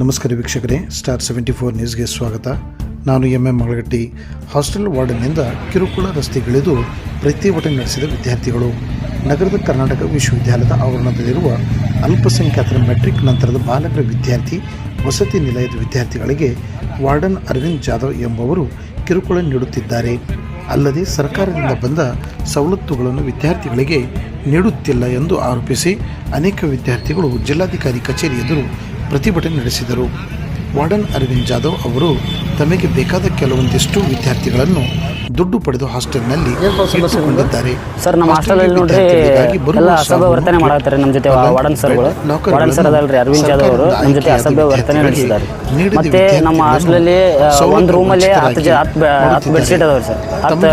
ನಮಸ್ಕಾರ ವೀಕ್ಷಕರೇ star seventy four ನ್ಯೂಸ್ಗೆ ಸ್ವಾಗತ. ನಾನು ಎಂ ಎಂ ಮಗಳಗಟ್ಟಿ ಹಾಸ್ಟೆಲ್ ವಾರ್ಡನ್ನಿಂದ ಕಿರುಕುಳ ರಸ್ತೆಗಿಳಿದು ಪ್ರತಿಭಟನೆ ನಡೆಸಿದ ವಿದ್ಯಾರ್ಥಿಗಳು. ನಗರದ ಕರ್ನಾಟಕ ವಿಶ್ವವಿದ್ಯಾಲಯದ ಆವರಣದಲ್ಲಿರುವ ಅಲ್ಪಸಂಖ್ಯಾತರ ಮೆಟ್ರಿಕ್ ನಂತರದ ಬಾಲಕರ ವಿದ್ಯಾರ್ಥಿ, ವಸತಿ ನಿಲಯದ ವಿದ್ಯಾರ್ಥಿಗಳಿಗೆ ವಾರ್ಡನ್ ಅರವಿಂದ್ ಜಾಧವ್ ಎಂಬುವರು ಕಿರುಕುಳ ನೀಡುತ್ತಿದ್ದಾರೆ. ಅಲ್ಲದೆ ಸರ್ಕಾರದಿಂದ ಬಂದ ಸವಲತ್ತುಗಳನ್ನು ವಿದ್ಯಾರ್ಥಿಗಳಿಗೆ ನೀಡುತ್ತಿಲ್ಲ ಎಂದು ಆರೋಪಿಸಿ ಅನೇಕ ವಿದ್ಯಾರ್ಥಿಗಳು ಜಿಲ್ಲಾಧಿಕಾರಿ ಕಚೇರಿ ಎದುರು ಪ್ರತಿಭಟನೆ ನಡೆಸಿದರು. ವಾರ್ಡನ್ ಅರವಿಂದ್ ಜಾಧವ್ ಅವರು ತಮಗೆ ಬೇಕಾದ ಕೆಲವೊಂದಿಷ್ಟು ವಿದ್ಯಾರ್ಥಿಗಳನ್ನು ದುಡ್ಡು ಪಡೆದು ಹಾಸ್ಟೆಲ್ನಲ್ಲಿ ಇಟ್ಟುಕೊಂಡಿದ್ದಾರೆ. ಸರ್ ನಮ್ಮ ಹಾಸ್ಟೆಲ್ ನೋಡ್ರಿ ಎಲ್ಲ ಅಸಭ್ಯ ವರ್ತನೆ ಮಾಡತ್ತಾರೆ ನಮ್ಮ ಜೊತೆ ವಾರ್ಡನ್ ಸರ್ಗಳು. ವಾರ್ಡನ್ ಸರ್ ಅದಲ್ರಿ ಅರವಿಂದ್ ಜಾಧವ್ ಅವರು. ನಮ್ಮ ಜೊತೆ ಅಸಭ್ಯ ವರ್ತನೆ ನಡೆಸಿದ್ದಾರೆ. ಮತ್ತೆ ನಮ್ಮ ಹಾಸ್ಟೆಲ್ ಹಾಸ್ಟೆಲಲ್ಲಿ ಒಂದು ರೂಮಲ್ಲಿ ಹತ್ತು ಹತ್ತು ಬೆಡ್ಶೀಟ್ ಅದಾವ್ರಿ ಸರ್. ಹತ್ತು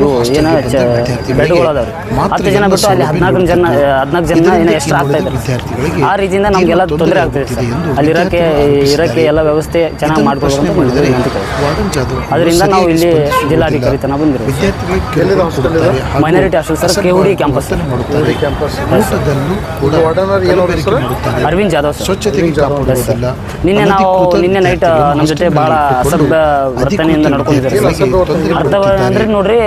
ಇವು ಏನೋ ಬೆಡ್ಗಳು ಅದಾವ್ರಿ. ಹತ್ತು ಜನ ಬಿಟ್ಟು ಅಲ್ಲಿ ಹದಿನಾಲ್ಕು ಜನ. ಹದಿನಾಲ್ಕು ಜನ ಏನೋ ಎಕ್ಸ್ಟ್ರಾ ಆಗ್ತಾ ಇದ್ದಾರೆ. ಆ ರೀತಿಯಿಂದ ನಮಗೆಲ್ಲ ತೊಂದರೆ ಆಗ್ತಿದೆ ಸರ್. ಅಲ್ಲಿ ಇರೋಕ್ಕೆ ಇರೋಕ್ಕೆ ಎಲ್ಲ ವ್ಯವಸ್ಥೆ ಚೆನ್ನಾಗಿ ಮಾಡ್ಕೊಳ್ಬೇಕು ಅದರಿಂದ ನಾವು ಇಲ್ಲಿ. ಜಿಲ್ಲಾಧಿಕಾರಿ ಕಿರುಕುಳ ಕೊಡುತ್ತಾರೆ minority hostel sir, KOD campus. Arvind Jadhav ನಿನ್ನೆ ನಾವು ನಿನ್ನೆ ನೈಟ್ ನಮ್ಮ ಜೊತೆ ಬಹಳ ಅಸಭ್ಯ ವರ್ತನೆಯಿಂದ ವರ್ತನೆ? ಅರ್ಥವ ಅಂದ್ರೆ ನೋಡ್ರಿ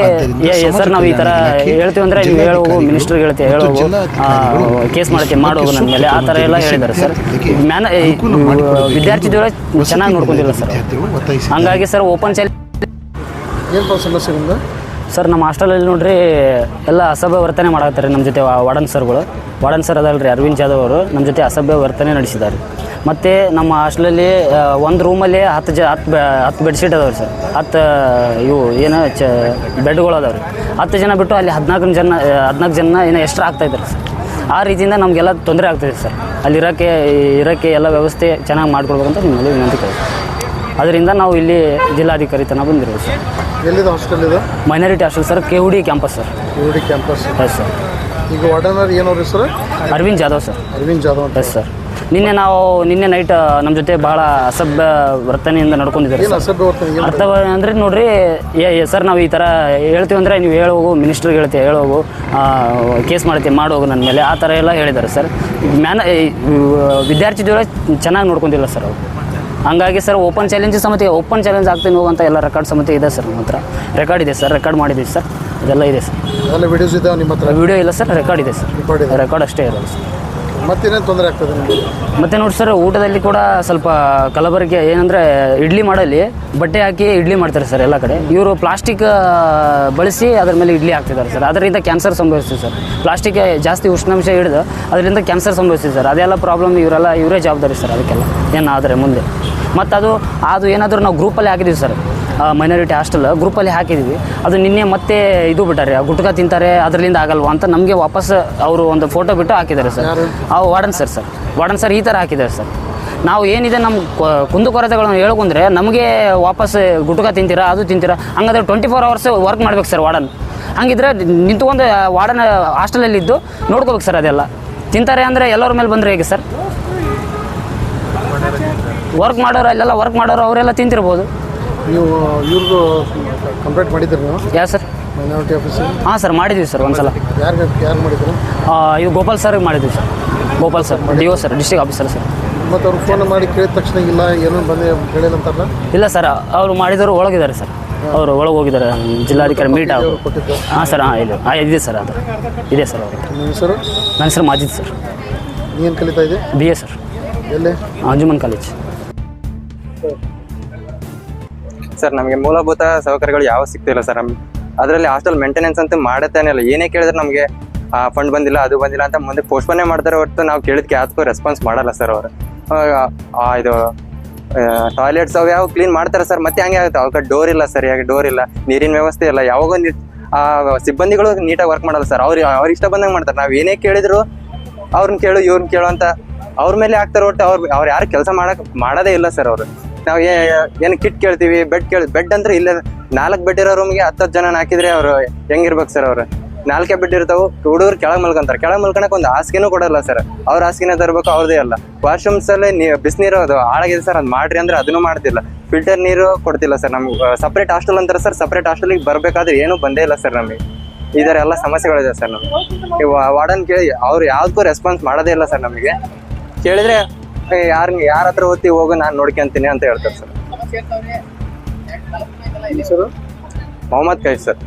ಏ- ಏ- ಸರ್ ನಾವು ಈ ತರ ಹೇಳ್ತೀವಿ ಅಂದ್ರೆ ನೀವು ಹೇಳೋವು ಮಿನಿಸ್ಟರ್ ಹೇಳ್ತೀವಿ ಹೇಳೋವು ಕೇಸ್ ಮಾಡ್ತೀವಿ ಮಾಡೋದು ನನ್ನ ಮೇಲೆ ಆ ತರ ಎಲ್ಲ ಹೇಳಿದ್ದಾರೆ ಸರ್. ಮ್ಯಾನ ವಿದ್ಯಾರ್ಥಿಗಳ ಚೆನ್ನಾಗಿ ನೋಡ್ಕೊಂಡಿಲ್ಲ ಸರ್ ಹಂಗಾಗಿ ಸರ್ ಓಪನ್ ಚಾಲಿ ಏನಪ್ಪ ಸಮಸ್ಯೆ ಸರ್, ನಮ್ಮ ಹಾಸ್ಟೆಲಲ್ಲಿ ನೋಡಿರಿ, ಎಲ್ಲ ಅಸಭ್ಯ ವರ್ತನೆ ಮಾಡತ್ತಾರೆ ನಮ್ಮ ಜೊತೆ ವಾರ್ಡನ್ ಸರ್ಗಳು ವಾರ್ಡನ್ ಸರ್ ಅದಲ್ರಿ, ಅರವಿಂದ್ ಜಾಧವ್ ಅವರು ನಮ್ಮ ಜೊತೆ ಅಸಭ್ಯ ವರ್ತನೆ ನಡೆಸಿದ್ದಾರೆ. ಮತ್ತು ನಮ್ಮ ಹಾಸ್ಟೆಲಲ್ಲಿ ಒಂದು ರೂಮಲ್ಲಿ ಹತ್ತು ಜ ಹತ್ತು ಬೆ ಹತ್ತು ಬೆಡ್ಶೀಟ್ ಅದಾವೆ ಸರ್. ಹತ್ತು ಇವು ಏನು ಚ ಬೆಡ್ಗಳು ಅದಾವೆ ರೀ ಹತ್ತು ಜನ ಬಿಟ್ಟು ಅಲ್ಲಿ ಹದಿನಾಲ್ಕು ಜನ ಹದಿನಾಲ್ಕು ಜನ ಏನೋ ಎಕ್ಸ್ಟ್ರಾ ಆಗ್ತಾಯಿದ್ದಾರೆ ಸರ್. ಆ ರೀತಿಯಿಂದ ನಮಗೆಲ್ಲ ತೊಂದರೆ ಆಗ್ತಾಯಿದೆ ಸರ್. ಅಲ್ಲಿರೋಕ್ಕೆ ಇರೋಕ್ಕೆ ಇರೋಕ್ಕೆ ಎಲ್ಲ ವ್ಯವಸ್ಥೆ ಚೆನ್ನಾಗಿ ಮಾಡ್ಕೊಳ್ಬೇಕಂತ ನಿಮ್ಮಲ್ಲಿ ವಿನಂತಿ ಕೇಳ್ತೀನಿ. ಅದರಿಂದ ನಾವು ಇಲ್ಲಿ ಜಿಲ್ಲಾಧಿಕಾರಿ ತನಕ ಬಂದಿರೋದು ಸರ್. ಎಲ್ಲಿದೆ ಹಾಸ್ಟೆಲ್ ಇದು? Minority hostel sir K D campus sir. D campus yes sir ಈಗ ವಾರ್ಡನರ್ ಏನವ್ರಿ ಸರ್ ಅರವಿಂದ್ ಜಾಧವ್ ಸರ್. ಅರವಿಂದ್ ಜಾಧವ್ ಅಂತ. ಎಸ್ ಸರ್ ನಿನ್ನೆ ನಾವು ನಿನ್ನೆ ನೈಟ್ ನಮ್ಮ ಜೊತೆ ಭಾಳ ಅಸಭ್ಯ ವರ್ತನೆಯಿಂದ ನಡ್ಕೊಂಡಿದ್ದಾರೆ ಏನು ಸರ್. ಅಸಭ್ಯ ವರ್ತನೆ? ಏನು ಅರ್ಥ ಅಂದರೆ ನೋಡ್ರಿ ಏ ಏ ಸರ್ ನಾವು ಈ ಥರ ಹೇಳ್ತೀವಿ ಅಂದರೆ ನೀವು ಹೇಳೋಗು ಮಿನಿಸ್ಟ್ರಿಗೆ ಹೇಳ್ತೀವಿ ಹೇಳೋಗು ಕೇಸ್ ಮಾಡ್ತೀವಿ ಮಾಡೋಗು ನನ್ನ ಮೇಲೆ ಆ ಥರ ಎಲ್ಲ ಹೇಳಿದ್ದಾರೆ ಸರ್. ಮ್ಯಾನ ಈ, ವಿದ್ಯಾರ್ಥಿ ಚೆನ್ನಾಗಿ ನೋಡ್ಕೊಂತಿಲ್ಲ ಸರ್ ಅವರು. ಹಂಗಾಗಿ ಸರ್ ಓಪನ್ ಚಾಲೆಂಜ್ ಸಮೇತ ಓಪನ್ ಚಾಲೆಂಜ್ ಆಗ್ತೀನಿ ಹೋಗುವಂಥ ಎಲ್ಲ ರೆಕಾರ್ಡ್ ಸಮೇತ ಇದೆ ಸರ್ ನಮ್ಮ ಹತ್ರ. ರೆಕಾರ್ಡ್ ಇದೆ ಸರ್ ರೆಕಾರ್ಡ್ ಮಾಡಿದ್ದೀವಿ ಸರ್. ಅದೆಲ್ಲ ಇದೆ ಸರ್. ಎಲ್ಲ ವಿಡಿಯೋಸ್ ಇದೆ ನಿಮ್ಮ ಹತ್ರ? ವಿಡಿಯೋ ಇಲ್ಲ ಸರ್ ರೆಕಾರ್ಡ್ ಇದೆ ಸರ್. ರೆಕಾರ್ಡ್ ಅಷ್ಟೇ ಇರೋದು ಸರ್. ಮತ್ತೇನೇನು ತೊಂದರೆ ಆಗ್ತದೆ ನಿಮಗೆ? ಮತ್ತೆ ನೋಡಿ ಸರ್, ಊಟದಲ್ಲಿ ಕೂಡ ಸ್ವಲ್ಪ ಕಲಬೆರಕೆ, ಏನಂದ್ರೆ ಇಡ್ಲಿ ಮಾಡಲಿ ಬಟ್ಟೆ ಹಾಕಿ ಇಡ್ಲಿ ಮಾಡ್ತಾರೆ ಸರ್ ಎಲ್ಲ ಕಡೆ. ಇವರು ಪ್ಲಾಸ್ಟಿಕ್ ಬಳಸಿ ಅದ್ರ ಮೇಲೆ ಇಡ್ಲಿ ಹಾಕ್ತಿದ್ದಾರೆ ಸರ್. ಅದರಿಂದ ಕ್ಯಾನ್ಸರ್ ಸಂಭವಿಸ್ತಿದೆ ಸರ್. ಪ್ಲಾಸ್ಟಿಕ್ ಜಾಸ್ತಿ ಉಷ್ಣಾಂಶ ಹಿಡಿದು ಅದರಿಂದ ಕ್ಯಾನ್ಸರ್ ಸಂಭವಿಸ್ತಿದೆ ಸರ್. ಅದೆಲ್ಲ ಪ್ರಾಬ್ಲಮ್ ಇವರೆಲ್ಲ, ಇವರೇ ಜವಾಬ್ದಾರಿ ಸರ್ ಅದಕ್ಕೆಲ್ಲ. ಏನಾದರೆ ಮುಂದೆ. ಮತ್ತು ಅದು ಅದು ಏನಾದರೂ ನಾವು ಗ್ರೂಪಲ್ಲಿ ಹಾಕಿದ್ದೀವಿ ಸರ್. ಮೈನಾರಿಟಿ ಹಾಸ್ಟೆಲ್ ಗ್ರೂಪಲ್ಲಿ ಹಾಕಿದ್ವಿ. ಅದು ನಿನ್ನೆ ಮತ್ತೆ ಇದು ಬಿಟ್ಟಾರೆ ಗುಟ್ಕ ತಿಂತಾರೆ ಅದರಿಂದ ಆಗಲ್ವಾ ಅಂತ ನಮಗೆ ವಾಪಸ್ ಅವರು ಒಂದು ಫೋಟೋ ಬಿಟ್ಟು ಹಾಕಿದ್ದಾರೆ ಸರ್. ಆ warden sir sir. Warden sir ಈ ಥರ ಹಾಕಿದ್ದಾರೆ ಸರ್. ನಾವು ಏನಿದೆ ನಮ್ಮ ಕುಂದುಕೊರತೆಗಳನ್ನು ಹೇಳ್ಕೊಂಡ್ರೆ ನಮಗೆ ವಾಪಸ್ ಗುಟ್ಕ ತಿಂತೀರಾ ಅದು ತಿಂತೀರಾ? ಹಂಗಾದ್ರೆ ಟ್ವೆಂಟಿ ಫೋರ್ ಅವರ್ಸ್ ವರ್ಕ್ ಮಾಡ್ಬೇಕು ಸರ್ ವಾರ್ಡನ್. ಹಂಗಿದ್ರೆ ನಿಂತ್ಕೊಂಡು ವಾರ್ಡನ್ ಹಾಸ್ಟೆಲಲ್ಲಿ ಇದ್ದು ನೋಡ್ಕೋಬೇಕು ಸರ್ ಅದೆಲ್ಲ. ತಿಂತಾರೆ ಅಂದರೆ ಎಲ್ಲರ ಮೇಲೆ ಬಂದರೆ ಹೇಗೆ ಸರ್? ವರ್ಕ್ ಮಾಡೋರು ಅಲ್ಲೆಲ್ಲ ವರ್ಕ್ ಮಾಡೋರು ಅವರೆಲ್ಲ ತಿಂತಿರ್ಬೋದು. ನೀವು ಇವ್ರದ್ದು ಕಂಪ್ಲೇಂಟ್ ಮಾಡಿದ್ರು ನೀವು? ಯಾ ಸರ್? ಮೈನಾರಿಟಿ ಆಫೀಸರ್ ಹಾಂ ಸರ್ ಮಾಡಿದ್ದೀವಿ ಸರ್ ಒಂದ್ಸಲ. ಯಾರಿಗೆ ಯಾರು ಮಾಡಿದ್ರು ಆ, ಇದು ಗೋಪಾಲ್ ಸರ್ಗೆ ಮಾಡಿದ್ದೀವಿ sir. Gopal sir D O sir district officer sir. ಮತ್ತು ಅವ್ರು ಫೋನ್ ಮಾಡಿ ಕೇಳಿದ ತಕ್ಷಣ ಇಲ್ಲ ಏನೋ ಬಂದೆ ಹೇಳಿಲ್ಲಂತಾರಲ್ಲ ಇಲ್ಲ ಸರ್ ಅವರು ಮಾಡಿದವರು ಒಳಗಿದ್ದಾರೆ ಸರ್. ಅವರು ಒಳಗೆ ಹೋಗಿದ್ದಾರೆ ಜಿಲ್ಲಾಧಿಕಾರಿ ಮೀಟ್ ಅವರು ಕೊಟ್ಟಿದ್ದು ಹಾಂ ಸರ್ ಹಾಂ ಇಲ್ಲ ಹಾಂ ಇದೆ ಸರ್ ಅದು. ಇದೆ ಸರ್ ಅವರು. ನಿಮ್ಮ ಹೆಸರು? ನನ್ನ ಹೆಸರು ಮಾಜಿದ್ ಸರ್. ನೀನು ಕಲಿತಾ ಇದೆ ಬಿ ಎ ಸರ್. ಎಲ್ಲಿ? ಅಂಜುಮನ್ ಕಾಲೇಜ್. ಸರ್, ನಮಗೆ ಮೂಲಭೂತ ಸೌಕರ್ಯಗಳು ಯಾವ ಸಿಗ್ತಿಲ್ಲ ಸರ್. ನಮ್ಗೆ ಅದರಲ್ಲಿ ಹಾಸ್ಟೆಲ್ ಮೇಂಟೆನೆನ್ಸ್ ಅಂತೂ ಮಾಡತ್ತೇನೆ ಇಲ್ಲ. ಏನೇ ಕೇಳಿದ್ರೆ ನಮಗೆ ಫಂಡ್ ಬಂದಿಲ್ಲ, ಅದು ಬಂದಿಲ್ಲ ಅಂತ ಮುಂದೆ ಪೋಸ್ಟ್ಪೋನೇ ಮಾಡ್ತಾರೆ ಹೊರತು ನಾವು ಕೇಳಿದ್ಕೆ ಯಾವ್ದಕ್ಕೂ ರೆಸ್ಪಾನ್ಸ್ ಮಾಡಲ್ಲ ಸರ್ ಅವರು. ಇದು ಟಾಯ್ಲೆಟ್ಸ್ ಅವು ಯಾವ ಕ್ಲೀನ್ ಮಾಡ್ತಾರೆ ಸರ್, ಮತ್ತೆ ಹಂಗೆ ಆಗುತ್ತೆ. ಅವಕ್ಕೆ ಡೋರ್ ಇಲ್ಲ ಸರಿಯಾಗಿ ಡೋರ್ ಇಲ್ಲ? ನೀರಿನ ವ್ಯವಸ್ಥೆ ಇಲ್ಲ. ಯಾವಾಗ ಸಿಬ್ಬಂದಿಗಳು ನೀಟಾಗಿ ವರ್ಕ್ ಮಾಡಲ್ಲ ಸರ್. ಅವ್ರು ಅವ್ರು ಇಷ್ಟ ಬಂದಂಗೆ ಮಾಡ್ತಾರೆ. ನಾವು ಏನೇ ಕೇಳಿದ್ರು ಅವ್ರನ್ನ ಕೇಳು ಇವ್ರನ್ನ ಕೇಳು ಅಂತ ಅವ್ರ ಮೇಲೆ ಆಗ್ತಾರೆ ಹೊರಟು ಅವ್ರು ಅವ್ರು ಯಾರು ಕೆಲಸ ಮಾಡಕ್, ಮಾಡೋದೇ ಇಲ್ಲ ಸರ್ ಅವರು. ನಾವು ಏನು ಕಿಟ್ ಕೇಳ್ತೀವಿ? ಬೆಡ್ ಕೇಳಿ, ಬೆಡ್ ಅಂದ್ರೆ ಇಲ್ಲ ನಾಲ್ಕು ಬೆಡ್ ಇರೋ ರೂಮ್ಗೆ ಹತ್ತತ್ತು ಜನ ಹಾಕಿದ್ರೆ ಅವ್ರು ಹೆಂಗಿರ್ಬೇಕು ಸರ್ ಅವ್ರು? ನಾಲ್ಕೇ ಬೆಡ್ ಇರ್ತಾವು, ಹುಡುಗರು ಕೆಳಗೆ ಮಲ್ಕೊಂತಾರೆ. ಕೆಳಗೆ ಮಲ್ಕೊಳಕ್ ಒಂದು ಹಾಸಿಗೆನೂ ಕೊಡಲ್ಲ ಸರ್ ಅವ್ರ ಹಾಸಿಗೆನ ತರಬೇಕು, ಅವ್ರದೇ ಅಲ್ಲ. ವಾಶ್ರೂಮ್ಸ್ ಅಲ್ಲಿ ಬಿಸಿನೀರು ಅದು ಹಾಳಾಗಿದೆ ಸರ್ ಅದು ಮಾಡ್ರಿ ಅಂದ್ರೆ ಅದನ್ನು ಮಾಡ್ತಿಲ್ಲ. ಫಿಲ್ಟರ್ ನೀರು ಕೊಡ್ತಿಲ್ಲ ಸರ್ ನಮ್ಗೆ. ಸಪ್ರೇಟ್ ಹಾಸ್ಟೆಲ್ ಅಂತಾರೆ ಸರ್ ಸಪ್ರೇಟ್ ಹಾಸ್ಟೆಲಿಗೆ ಬರಬೇಕಾದ್ರೆ ಏನೂ ಬಂದೇ ಇಲ್ಲ ಸರ್ ನಮಗೆ. ಈ ಥರ ಎಲ್ಲ ಸಮಸ್ಯೆಗಳಿದೆ ಸರ್ ನಮಗೆ. ವಾರ್ಡನ್ ಕೇಳಿ, ಅವ್ರು ಯಾವ್ದಕ್ಕೂ ರೆಸ್ಪಾನ್ಸ್ ಮಾಡೋದೇ ಇಲ್ಲ ಸರ್ ನಮಗೆ. ಕೇಳಿದ್ರೆ ಯಾರ್ ಯಾರ ಹತ್ರ ಓದ್ತಿ ಹೋಗು ನಾನು ನೋಡ್ಕೊಂತೀನಿ ಅಂತ ಹೇಳ್ತಾರೆ ಸರ್. ಮೊಹಮ್ಮದ್ ಕೈ ಸರ್